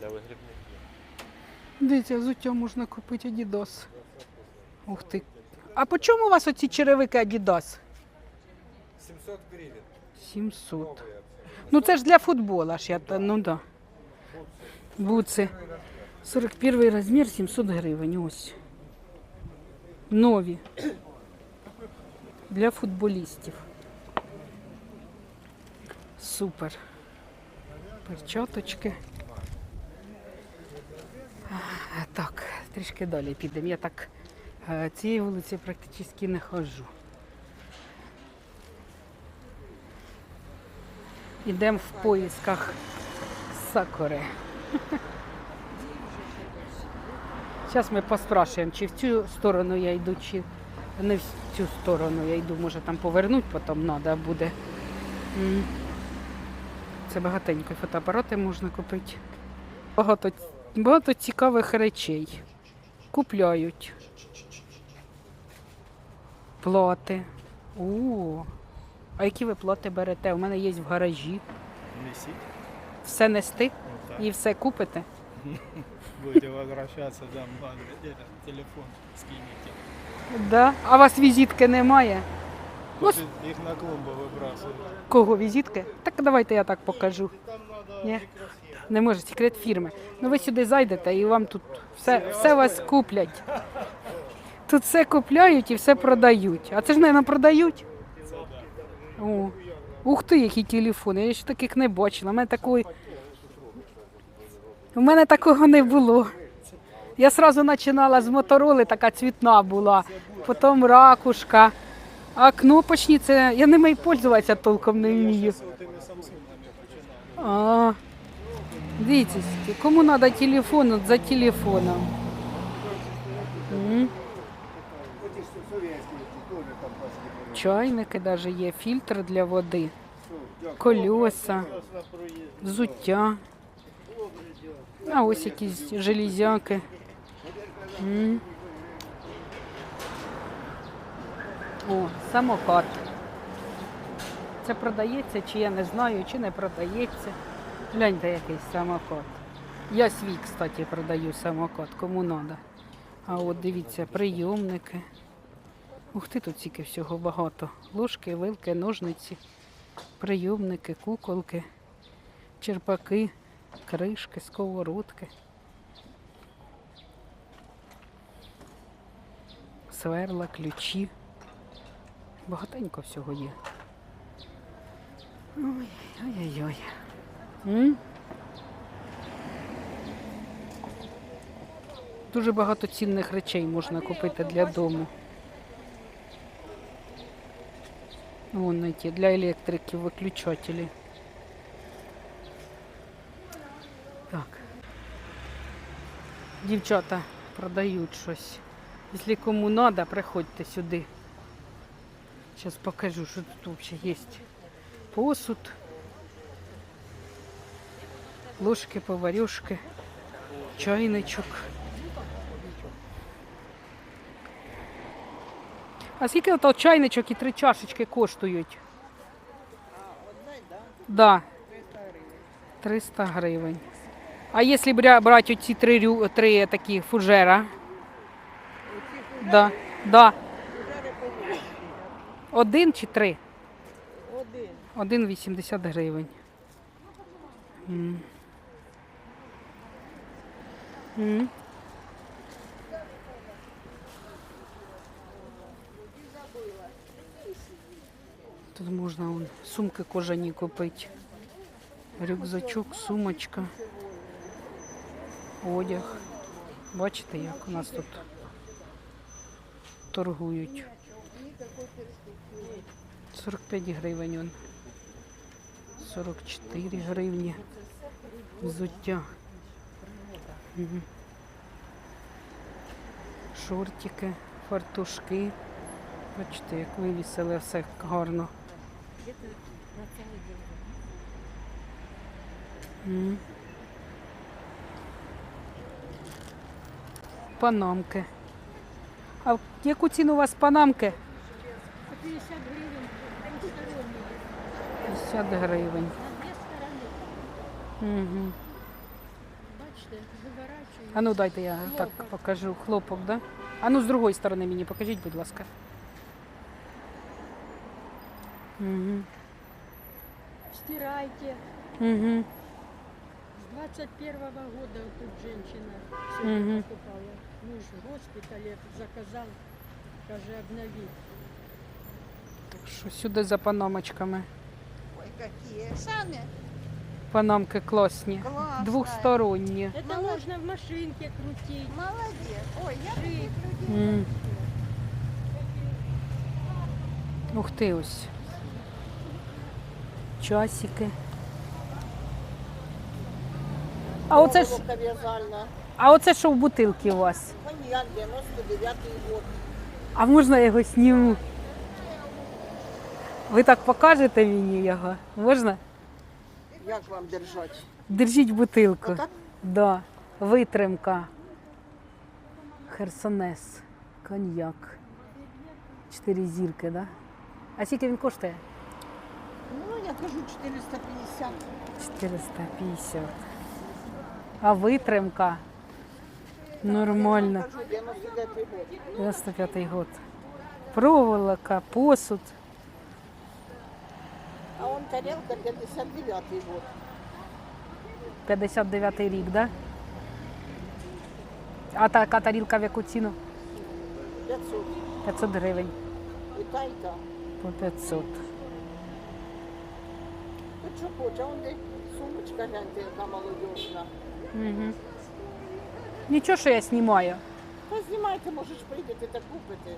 Для вигрібників. Дивіться, взуття можна купити Adidas. Ух ти. А по чому у вас оці черевики Adidas? 700 гривень. 700. Ну це ж для футбола ж я та- ну да. Буци. 41 розмір, 700 гривень. Ось. Нові. Для футболістів. Супер. Перчаточки. Так, трішки далі підемо. Я так е, цієї вулиці практично не ходжу. Йдемо в поїсках сакури. Зараз ми поспрашуємо, чи в цю сторону я йду, чи не в цю сторону я йду. Може там повернути потім треба буде. Це багатенько фотоапарати можна купити. Багато, багато цікавих речей. Купляють. Плати. О, а які ви плати берете? У мене є в гаражі. Несіть. Все нести Ну, так. і все купите. Будете возвращаться, дам вам этот телефон скинете. Да. А у вас візитки немає? Вот их на клумбу выбрасывают. Кого візитки? Так давайте я так покажу. Ні? не може, секрет фірми. Ну ви сюди зайдете і вам тут все, все вас куплять. Тут все купляють і все продають. А це ж, мабуть, продають? О. Ух ти, які телефони. Я ще таких не бачила. У мене такої. У мене такого не було. Я одразу починала з мотороли, така цвітна була, потім ракушка. А кнопочні це. Я ними і пользуватися толком не вмію. А, дивіться, кому треба телефон, за телефоном. Чайники навіть є, фільтр для води, колеса, взуття. А ось якісь железяки. О, самокат. Це продається, чи я не знаю, чи не продається. Гляньте, якийсь самокат. Я свій, кстати, продаю самокат, кому треба. А от дивіться, прийомники. Ух ти, тут тільки всього багато. Ложки, вилки, ножниці, прийомники, куколки, черпаки, кришки, сковородки. Сверла, ключі. Багатенько всього є. Ой, ой-ой-ой. Дуже багато цінних речей можна купити для дому. Вон ті для електрики виключателі. Так. Дівчата продають щось. Якщо кому треба, приходьте сюди. Сейчас покажу, что тут вообще есть. Посуд, ложки, поварюшки, чайничок. А скільки ото чайничок і три чашечки коштують? Да. 300 гривень. А якщо брати оці три, три такі фужера? Да. Да. Один чи три? Один. Один 80 гривень. Тут можна вон, сумки кожані купити. Рюкзачок, сумочка, одяг. Бачите, як у нас тут торгують. 45 гривень. Он. 44 гривні. Взуття. Шортики, фартушки. Бачите, як вивісили все гарно. Панамки. А яку ціну у вас панамки? 50 гривен двухсторонние. 50 гривень. Угу. Бачите, виворачую. А ну дайте я так Хлопок. покажу. Хлопок, да? А ну з другої сторони мені покажіть, будь ласка. Угу. Стирайте. Угу. С 21 года вот тут женщина сегодня Мгм. покупала. Муж в госпитале заказал, каже, обновить. Що сюди за панамочками? Ой, какие. Сами. Панамки класні. Классно. Двохсторонні. Это Молод- можно в машинке крутить. Молодец. Ой, я таких людей. М. Ух ти ось. Часики. А оце ж, в'язальна. а оце що в бутилці у вас? Коньяк 99-й год. А можна я його зніму? Ви так покажете мені його? Можна? Як вам держати? Держіть бутилку. Отак? Да. Витримка. Херсонес. Коньяк. Чотири зірки, да? А скільки він коштує? Ну, я кажу 450. 450. А витримка? Нормально. Я кажу 99-й год. Проволока, посуд. А он тарелка 59-й год. 59-й рік, да? А така тарілка в яку ціну? 500. 500 гривень. І та, і та. По 500. Тут що хоче, а он де сумочка, гляньте, яка молодіжна. Угу. Нічого, що я знімаю. Та знімайте, можеш прийдете та купити.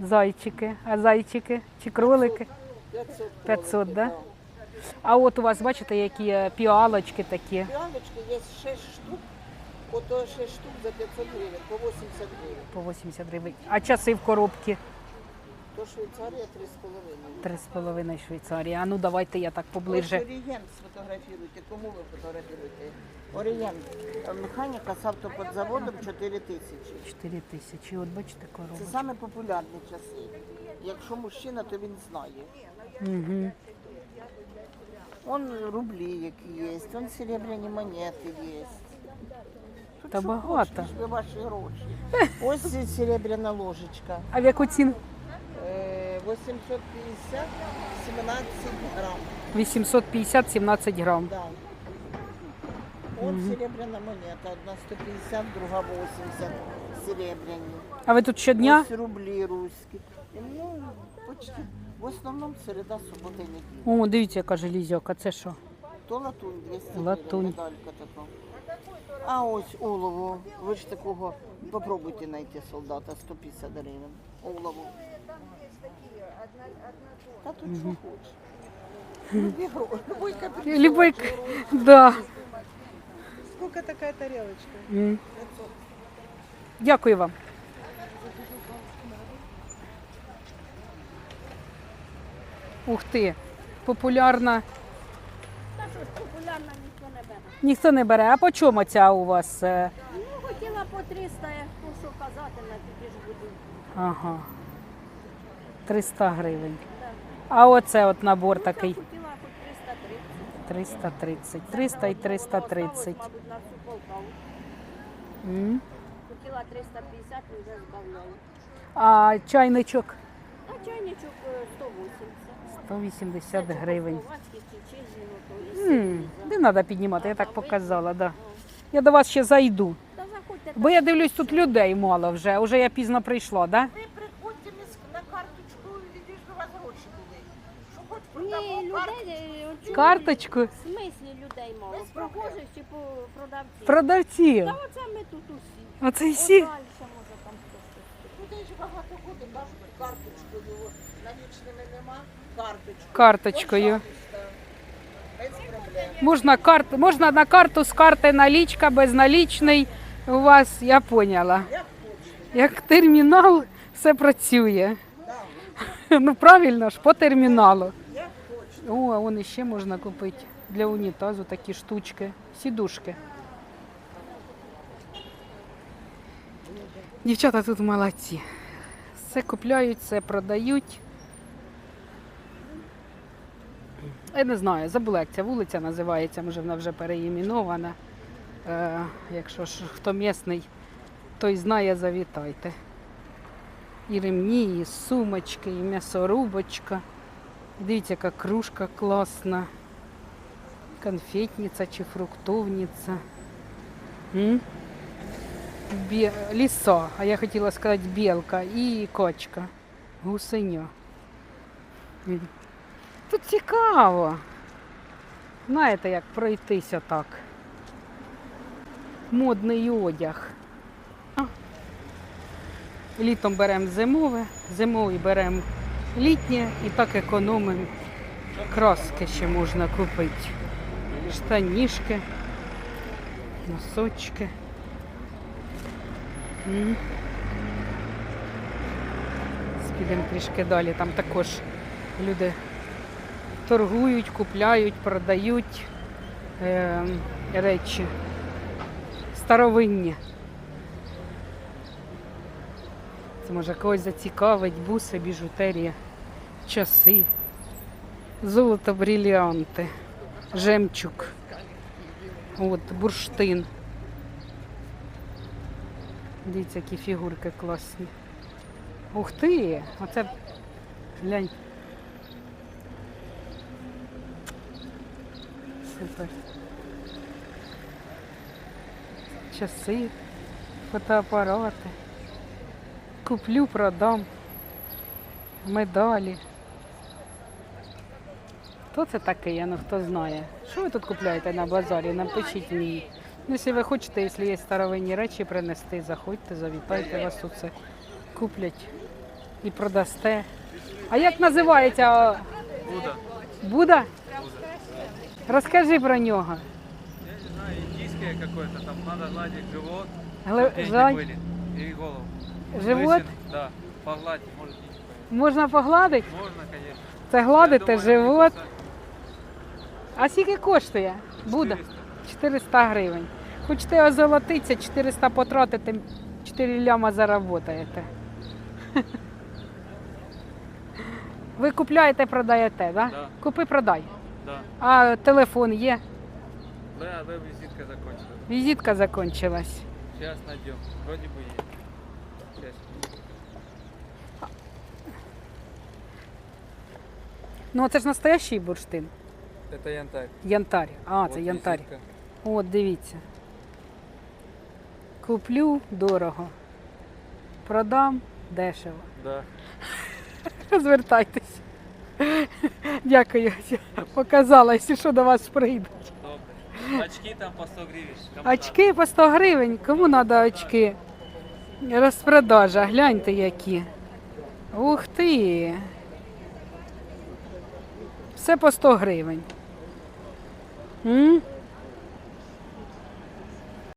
Зайчики. А зайчики чи кролики? 500. 500, да? А от у вас, бачите, які піалочки такі. Піалочки є 6 штук. Ото 6 штук за 500 гривень, по 80 гривень. По 80 гривень. А часи в коробці То Швейцарія 3,5. 3,5 Швейцарії. А ну давайте я так поближе. Ось Орієнт сфотографіруйте. Кому ви фотографіруєте? Орієнт. Механіка з автоподзаводом 4 тисячі. 4 тисячі. От бачите Це саме популярні часи. Якщо мужчина, то він знає. Угу. Он рублі які є, он серебряні монети є. Тут Та що багато. хочеш, би ваші гроші. Ось серебряна ложечка. А в яку ціну? Е, 850, 17 грам. 850 17 грам. Да. Он серебряна монета, одна 150, друга 80 серебряні. А ви тут щодня? Ось рублі руські. Ну, почти. В основному середа, субота і неділя. О, дивіться, яка железяка. Це що? То латунь 200 Латунь. гривень, медалька така. А ось олово. Ви ж такого попробуйте знайти солдата 150 гривень. Олово. Та тут що хочеш. Любой капітал. Любой Да. Сколько така тарелочка? Дякую вам. Ух ти, популярна. Та що ж популярна ніхто не бере. Ніхто не бере. А по чому ця у вас? е? Ну, хотіла по 300, я що казати, на тоді ж буду. Ага. 300 гривень. А оце от набор такий. Хотіла 330. 330. 300 і 330. Мабуть, на всю Полтаву. М. Хотіла 350, і вже збавляю. А чайничок А чайничок е, 180. 180 гривень. Ото, і М, Не треба піднімати, я так показала, да. Я до вас ще зайду. Та заходьте. Бо я дивлюсь, тут людей мало вже. Уже я пізно прийшла, да? Ви карточку, і ж у вас гроші були. Що хоч Ні, людей, е, Карточку. В смислі людей мало? Прохожих чи по продавців? Продавців. Та оце ми тут усі. Оце От всі. дальше, може, там хтось. Людей ж багато ходить, кажуть, карточкою. Налічними нема, карточкою. Карточкою. Без проблем. Можна, карт... Можна на карту з карти налічка, безналічний. У вас, я поняла. Як термінал, все працює. Ну правильно ж, по терміналу. О, а вон ще можна купити для унітазу такі штучки, сідушки. Дівчата тут молодці. Все купляють, все продають. Я не знаю, забула, як ця вулиця називається, може вона вже переіменована. Е, якщо ж хто місний, той знає, завітайте. І ремні, і сумочки, і м'ясорубочка. Дивіться, яка кружка класна. Конфетниця чи фруктовниця. М? Бе... Ліса, а я хотіла сказати білка і кочка. Гусеня. М. Тут цікаво. Знаєте, як пройтися так. Модний одяг. Літом беремо зимове, зимовий беремо літнє і так економимо. Краски ще можна купити. Штанішки, носочки. Підемо трішки далі. Там також люди торгують, купляють, продають е, речі старовинні. Це може когось зацікавить, буси, біжутерія, часи, золото, бріліанти, жемчуг, от, бурштин. Дивіться, які фігурки класні. Ух ти! Оце глянь. Супер. Часи, фотоапарати. Куплю, продам. Медалі. Хто це такий, ну хто знає? Що ви тут купляєте на базарі? Напишіть мені. Ну, якщо ви хочете, якщо є старовинні речі принести, заходьте, завітайте, вас тут все куплять і продасте. А як називається? Буда. Буда? Розкажи про нього. Я не знаю, индийское какое-то, там надо гладить живот, Гле- жаль. и голову. Живот Да, погладить, может деньги появятся. можна погладити? Можно, конечно. Це гладите живот. А скільки коштує? Буда? 400. 400 гривень. Хочете озолотитися, 400 потратите, 4 ляма заработаєте. Ви купляєте, продаєте, да? Да. Купи, продай. Да. А телефон є. Да, веб-визитка закончилась. Візитка закончилась. Сейчас найдем. Вроде бы есть. Ну, а це ж настоящий бурштин. Это янтарь. Янтарь. А, це янтарь. визитка. От, дивіться. Куплю дорого. Продам дешево. Да. Звертайтесь. Дякую. Показалось, що до вас. Добре. Очки там по 100 гривен. Кому Очки по 100 гривень. Кому треба очки? Розпродажа, гляньте які. Ух ти. Все по 100 гривень.